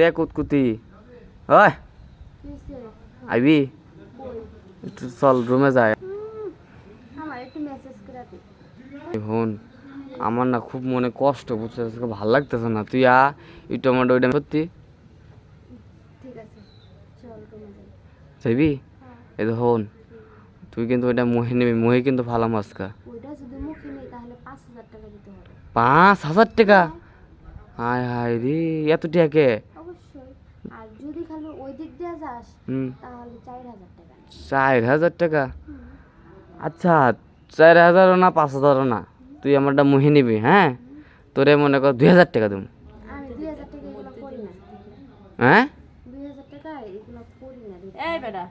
রে কুতকুতি। আইবি। চল রুমে যায় হন আমার না খুব মনে কষ্ট বুঝতে ভালো লাগতেছে না। তুই আ টমেটো ওইটা সত্যি? যাইবি এই তো হন তুই কিন্তু ওইটা মহে নিবি, মহে কিন্তু ভালো মাছকা পাঁচ হাজার টাকা? টাকা হায় রে, এত টাকা যদি খালি ওই দিক দিয়ে যাস তাহলে চার হাজার টাকা চার হাজার টাকা? আচ্ছা চার হাজারও না পাঁচ হাজারও না? তুই আমারটা মুহে নিবি হ্যাঁ? তোরে মনে কর দুই হাজার টাকা দেবো। আমি দুই হাজার টাকা এগুলো করি না। হ্যাঁ? দুই হাজার টাকা এগুলো করি না। এই বেটা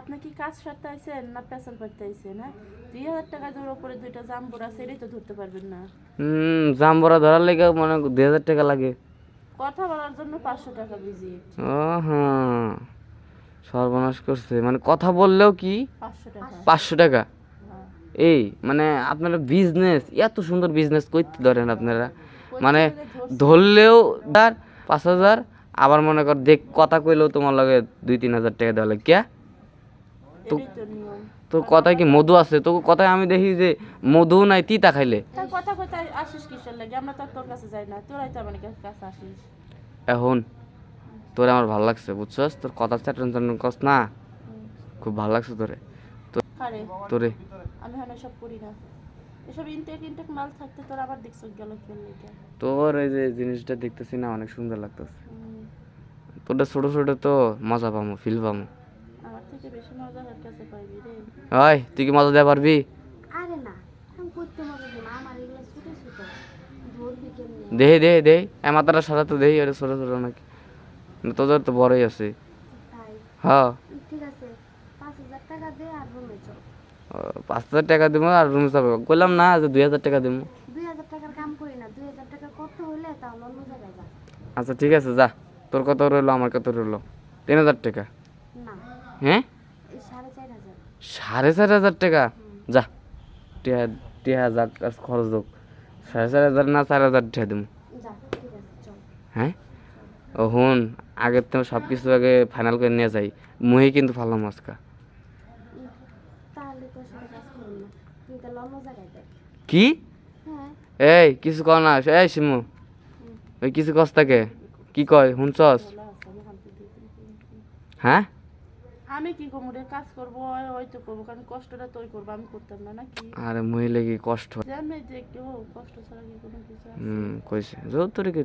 আপনি কি কাজ সারতে আইছেন না পেছন করতে আইছেন হ্যাঁ? দুই হাজার টাকা জোর উপরে দুইটা জাম্বুর এটাই তো ধরতে পারবেন না। হুম জাম্বরা ধরার লেগে মনে দুই হাজার টাকা লাগে। কথা বলার জন্য পাঁচশো টাকা ভিজিট। হ্যাঁ সর্বনাশ করছে। মানে কথা বললেও কি? পাঁচশো টাকা। হ্যাঁ। এই মানে আপনারা বিজনেস এত সুন্দর বিজনেস করতে ধরেন আপনারা। মানে ধরলেও তার পাঁচ হাজার আবার মনে কর দেখ কথা কইলেও তোমার লাগে দুই তিন হাজার টাকা দেওয়া লাগে। তো তোর কথায় কি মধু আছে? তোর কথায় আমি দেখি যে মধু নাই তিতা খাইলে। কথা কথা আসিস কিসের লাগে? আমরা তো তোর কাছে যাই না। তোরাই তো আমার কাছে আসিস। এখন তোরে আমার ভালো লাগছে বুঝছস? তোর কথা চ্যাটন চ্যাটন না? খুব ভালো লাগছে তোরে। আরে তোরে। আমি হলে সব করি না। এসব ইনটেক ইনটেক মাল থাকতে তোর আবার দেখছ গেল তোর এই যে জিনিসটা দেখতেছি না অনেক সুন্দর লাগতেছে। তোরটা ছোট ছোট তো মজা পামো ফিল পামো। ওই তুই কি মজা দেওয়া পারবি? আরে না আমি করতে মজা দিই না আমার এগুলো ছোটো ছোটো। ধরবি কেমনি? দেহে দেহে দেহে। এ মাথাটা সারা তো দেহি ছোট ছোট নাকি। তোদের তো বড়ই আছে। হ্যাঁ ঠিক আছে পাঁচ হাজার টাকা দে আর রুমে চল। ও, পাঁচ হাজার টাকা দিব আর রুমে যাব বললাম না যে দুই হাজার টাকা দিব দুই হাজার টাকার কাম করি না দুই হাজার টাকা করতে হলে তাহলে অন্য জায়গায় যা। আচ্ছা ঠিক আছে যা। তোর কত রইল আমার কত রইল? তিন হাজার টাকা। না হ্যাঁ? সাড়ে চার হাজার। টাকা? যা টিয়া টিয়া হাজার খরচ হোক। সাড়ে চার হাজার না চার হাজার টাকা দিব যা হ্যাঁ? ও হুন আগের তো সব কিছু আগে ফাইনাল করে নিয়ে যাই। মুহি কিন্তু জায়গায় দেখ। কি? হ্যাঁ। এই কিছু কর না এই শিমু। ওই কিছু কস থাকে কি কয় শুনছস? হ্যাঁ? আমি কি করব? রে কাজ করব ওই- তো করব কারণ কষ্টটা তোই করব আমি করতাম না নাকি? আরে মহিলা কি কষ্ট। জানি যে কেউ কষ্ট ছাড়া কি কোনো কিছু হুম কইছে যত তোর কি